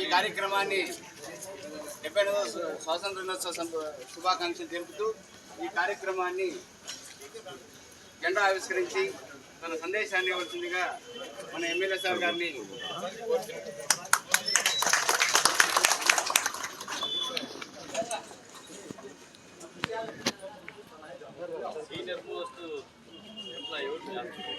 ఈ కార్యక్రమాన్ని డెబ్బై ఎనిమిదవ స్వాతంత్ర దినోత్సవ శుభాకాంక్షలు తెలుపుతూ ఈ కార్యక్రమాన్ని జెండా ఆవిష్కరించి తన సందేశాన్ని ఇవ్వాల్సిందిగా మన ఎమ్మెల్యే సార్ గారిని senior most employee senior most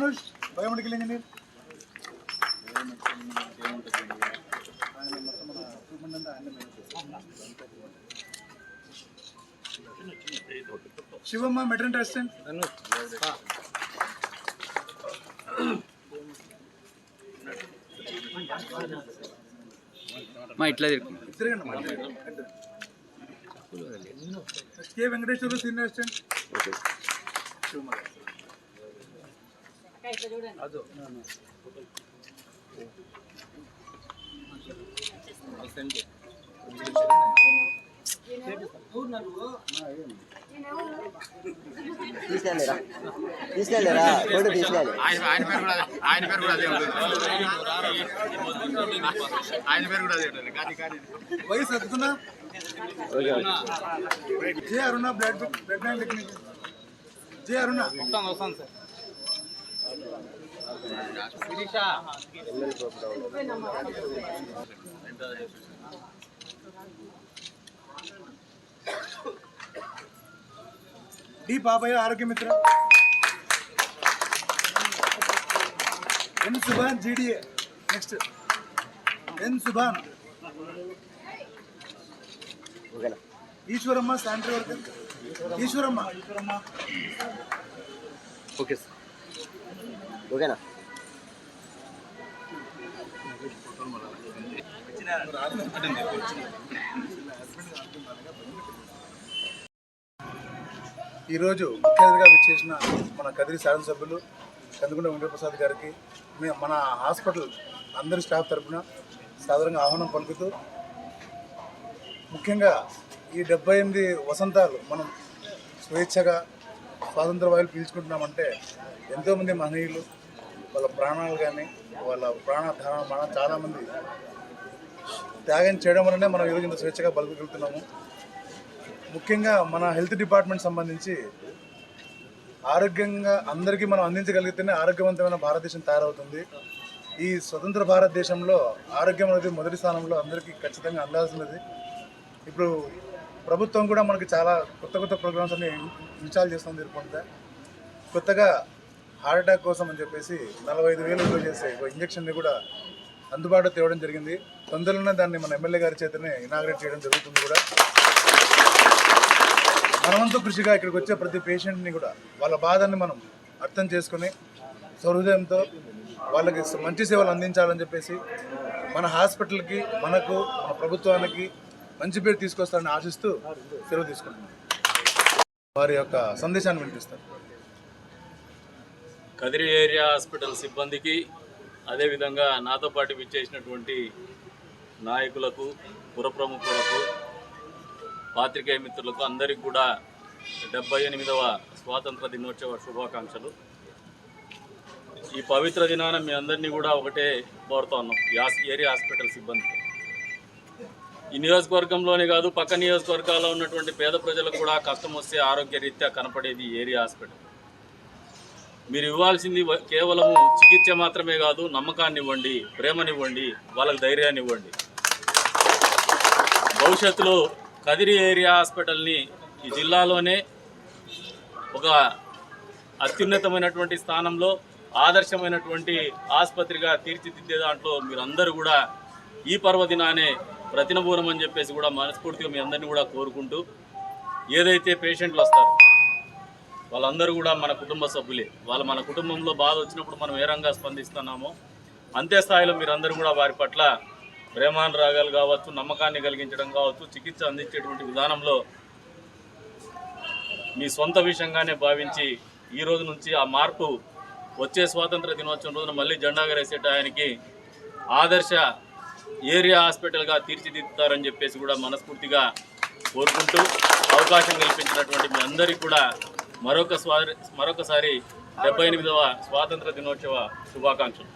Dhanush biomedical engineer Shivamma maternity assistant మా ఇట్లా తిరుగు తిరగండి అమ్మా. Next K Venkateswara senior assistant Shivamma. తీసుకెళ్ళరా? తీసుకెళ్ళరా? ఫోటో తీసుకెళ్ళి. ఆయన ఆయన పేరు కూడా ఆయన పేరు కూడా అదే ఉంటుంది. ఆయన పేరు కూడా అదే ఉంటుంది. కానీ కానీ. Y Sadguna J Aruna blood blood bank J Aruna. వస్తాను వస్తాను సార్. డి పాపయ్య ఆరోగ్య మిత్ర N Subhan GDA next N Subhan ఓకేనా Eshwaramma sanitary worker Eshwaramma Eshwaramma okay sir ఓకేనా? ఈరోజు ముఖ్య అతిథిగా విచ్చేసిన మన కదిరి శాసనసభ్యులు కందుకుంట వెంకటప్రసాద్ గారికి మే- మన హాస్పిటల్ అందరి స్టాఫ్ తరఫున సాధారణంగా ఆహ్వానం పలుకుతూ ముఖ్యంగా ఈ డెబ్బై ఎనిమిది వసంతాలు మనం స్వేచ్ఛగా స్వాతంత్ర వాయులు పీల్చుకుంటున్నామంటే ఎంతోమంది మహనీయులు వాళ్ళ ప్రాణాలు కానీ వాళ్ళ ప్రాణ మన చాలామంది త్యాగం చేయడం వల్లనే మనం ఈరోజు ఇంత స్వేచ్ఛగా బతుకుతున్నాము. ముఖ్యంగా మన హెల్త్ డిపార్ట్మెంట్ సంబంధించి ఆరోగ్యంగా అందరికీ మనం అందించగలిగితేనే ఆరోగ్యవంతమైన భారతదేశం తయారవుతుంది. ఈ స్వతంత్ర భారతదేశంలో ఆరోగ్యం అనేది మొదటి స్థానంలో అందరికీ ఖచ్చితంగా అందాల్సినది. ఇప్పుడు ప్రభుత్వం కూడా మనకి చాలా కొత్త కొత్త ప్రోగ్రామ్స్ అన్ని ఇన్స్టాల్ చేస్తుంది ఇరుకుంటే కొత్తగా హార్ట్ అటాక్ కోసం అని చెప్పేసి నలభై ఐదు వేలు విలువ చేసే ఇంజక్షన్ని కూడా అందుబాటులో తేవడం జరిగింది. తొందరలోనే దాన్ని మన ఎమ్మెల్యే గారి చేతనే ఇనాగ్రేట్ చేయడం జరుగుతుంది కూడా. మనవంతు కృషిగా ఇక్కడికి వచ్చే ప్రతి పేషెంట్ని కూడా వాళ్ళ బాధని మనం అర్థం చేసుకుని సహృదయంతో వాళ్ళకి మంచి సేవలు అందించాలని చెప్పేసి మన హాస్పిటల్కి మనకు మన ప్రభుత్వానికి మంచి పేరు తీసుకొస్తారని ఆశిస్తూ సెలవు తీసుకుంటున్నాం. వారి యొక్క సందేశాన్ని వినిపిస్తారు కదిరి ఏరియా హాస్పిటల్ సిబ్బందికి అదేవిధంగా నాతో పాటు విచ్చేసినటువంటి నాయకులకు పురప్రముఖులకు పాత్రికేయ మిత్రులకు అందరికీ కూడా డెబ్బై ఎనిమిదవ స్వాతంత్ర దినోత్సవ శుభాకాంక్షలు. ఈ పవిత్ర దినాన మీ అందరినీ కూడా ఒకటే కోరుతా ఉన్నాం ఏరియా హాస్పిటల్ సిబ్బంది ఈ నియోజకవర్గంలోనే కాదు పక్క నియోజకవర్గాల్లో ఉన్నటువంటి పేద ప్రజలకు కూడా కష్టం వస్తే ఆరోగ్య రీత్యా కనపడేది ఏరియా హాస్పిటల్. మీరు ఇవ్వాల్సింది కేవలము చికిత్స మాత్రమే కాదు నమ్మకాన్ని ఇవ్వండి ప్రేమనివ్వండి వాళ్ళకి ధైర్యాన్ని ఇవ్వండి. భవిష్యత్తులో కదిరి ఏరియా హాస్పిటల్ని ఈ జిల్లాలోనే ఒక అత్యున్నతమైనటువంటి స్థానంలో ఆదర్శమైనటువంటి ఆసుపత్రిగా తీర్చిదిద్దే దాంట్లో మీరందరూ కూడా ఈ పర్వదినానే ప్రతినబూనం అని చెప్పేసి కూడా మనస్ఫూర్తిగా మీ అందరినీ కూడా కోరుకుంటూ ఏదైతే పేషెంట్లు వస్తారు వాళ్ళందరూ కూడా మన కుటుంబ సభ్యులే. వాళ్ళు మన కుటుంబంలో బాధ వచ్చినప్పుడు మనం ఏ రంగా స్పందిస్తున్నామో అంతే స్థాయిలో మీరందరూ కూడా వారి పట్ల ప్రేమానురాగాలు కావచ్చు నమ్మకాన్ని కలిగించడం కావచ్చు చికిత్స అందించేటువంటి విధానంలో మీ సొంత విషయంగానే భావించి ఈ రోజు నుంచి ఆ మార్పు వచ్చే స్వాతంత్ర దినోత్సవం రోజున మళ్ళీ జెండా ఎగరేసే టయానికి ఆదర్శ ఏరియా హాస్పిటల్గా తీర్చిదిద్దుతారని చెప్పేసి కూడా మనస్ఫూర్తిగా కోరుకుంటూ అవకాశం కల్పించినటువంటి మీ అందరికీ కూడా మరొక స్వారి మరొకసారి డెబ్బై ఎనిమిదవ స్వాతంత్ర దినోత్సవ శుభాకాంక్షలు.